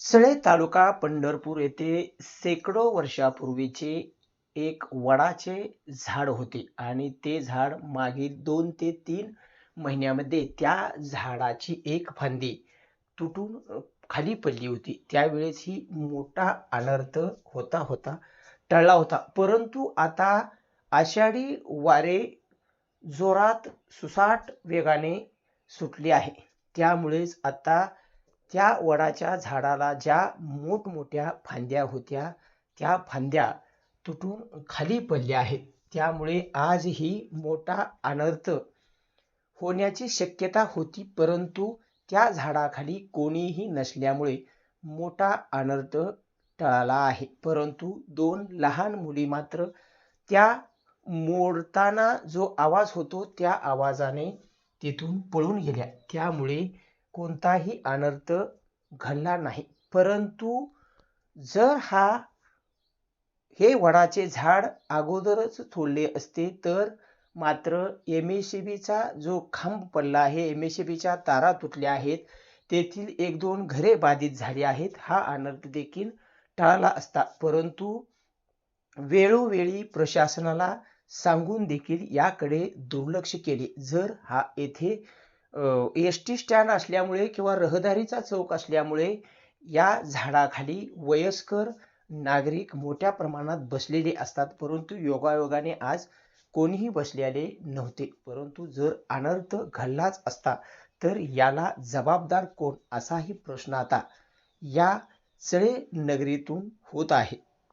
सळे तालुका पंढरपूर येथे शेकडो वर्षापूर्वीचे एक वडाचे झाड होते आणि ते झाड मागील दोन ते तीन महिन्यामध्ये त्या झाडाची एक फांदी तुटून खाली पडली होती. त्यावेळेस ही मोठा अनर्थ होता होता टळला होता. परंतु आता आषाढी वारे जोरात सुसाट वेगाने सुटली आहे. त्यामुळेच आता त्या वडाच्या झाडाला ज्या मोठमोठ्या फांद्या होत्या त्या फांद्या तुटून खाली पडल्या आहेत. त्यामुळे आजही मोठा अनर्थ होण्याची शक्यता होती परंतु त्या झाडाखाली कोणीही नसल्यामुळे मोठा अनर्थ टळाला आहे. परंतु दोन लहान मुली मात्र त्या मोडताना जो आवाज होतो त्या आवाजाने तिथून पळून गेल्या. त्यामुळे कोणताही अनर्थ घडला नाही. परंतु जर हा हे वडाचे झाड अगोदरच तोडले असते तर मात्र एम एस सी बीचा जो खांब पडला आहे एम एस सी बीच्या तारा तुटल्या आहेत तेथील एक दोन घरे बाधित झाली आहेत हा अनर्थ देखील टाळला असता. परंतु वेळोवेळी प्रशासनाला सांगून देखील याकडे दुर्लक्ष केले. जर हा येथे एस टी स्टँड असल्यामुळे किंवा रहदारीचा चौक असल्यामुळे या झाडाखाली वयस्कर नागरिक मोठ्या प्रमाणात बसलेले असतात. परंतु योगायोगाने आज कोणीही बसलेले नव्हते. परंतु जर अनर्थ घडलाच असता तर याला जबाबदार कोण? असाही प्रश्न आता या चळे नगरीतून होत आहे.